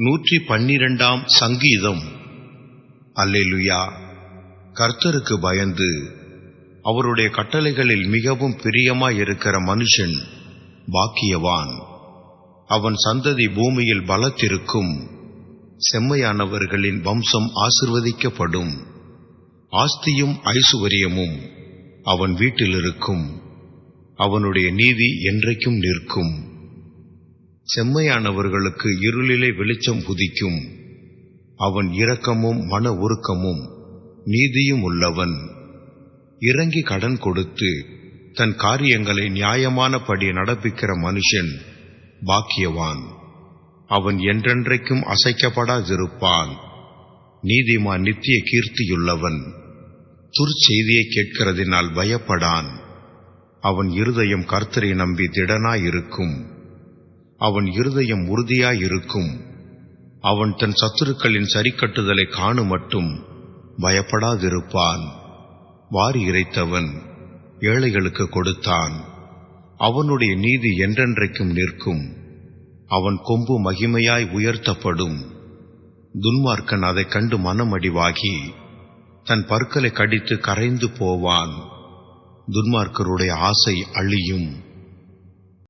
நூற்றி பன்னிரண்டாம் சங்கீதம். அல்லேலுயா. கர்த்தருக்கு பயந்து அவருடைய கட்டளைகளில் மிகவும் பிரியமாயிருக்கிற மனுஷன் பாக்கியவான். அவன் சந்ததி பூமியில் பலத்திருக்கும். செம்மையானவர்களின் வம்சம் ஆசிர்வதிக்கப்படும். ஆஸ்தியும் ஐசுவரியமும் அவன் வீட்டில் இருக்கும் அவனுடைய நீதி என்றைக்கும் நிற்கும். செம்மையானவர்களுக்கு இருளிலே வெளிச்சம் புதிக்கும் அவன் இரக்கமும் மன உருக்கமும் நீதியும் உள்ளவன். இறங்கி கடன் கொடுத்து தன் காரியங்களை நியாயமானபடி நடப்பிக்கிற மனுஷன் பாக்கியவான். அவன் என்றென்றைக்கும் அசைக்கப்படாதிருப்பான். நீதிமான் நித்திய கீர்த்தியுள்ளவன். துர்ச்செய்தியை கேட்கிறதினால் பயப்படான். அவன் இருதயம் கர்த்தரை நம்பி திடனாயிருக்கும். அவன் இருதயம் உறுதியாயிருக்கும். அவன் தன் சத்துருக்களின் சரிக்கட்டுதலை காணும் மட்டும் பயப்படாதிருப்பான். வாரி இறைத்தவன் ஏழைகளுக்கு கொடுத்தான். அவனுடைய நீதி என்றென்றைக்கும் நிற்கும். அவன் கொம்பு மகிமையாய் உயர்த்தப்படும். துன்மார்க்கன் அதைக் கண்டு மனமடிவாகி தன் பற்களை கடித்து கரைந்து போவான். துன்மார்க்கருடைய ஆசை அழியும்.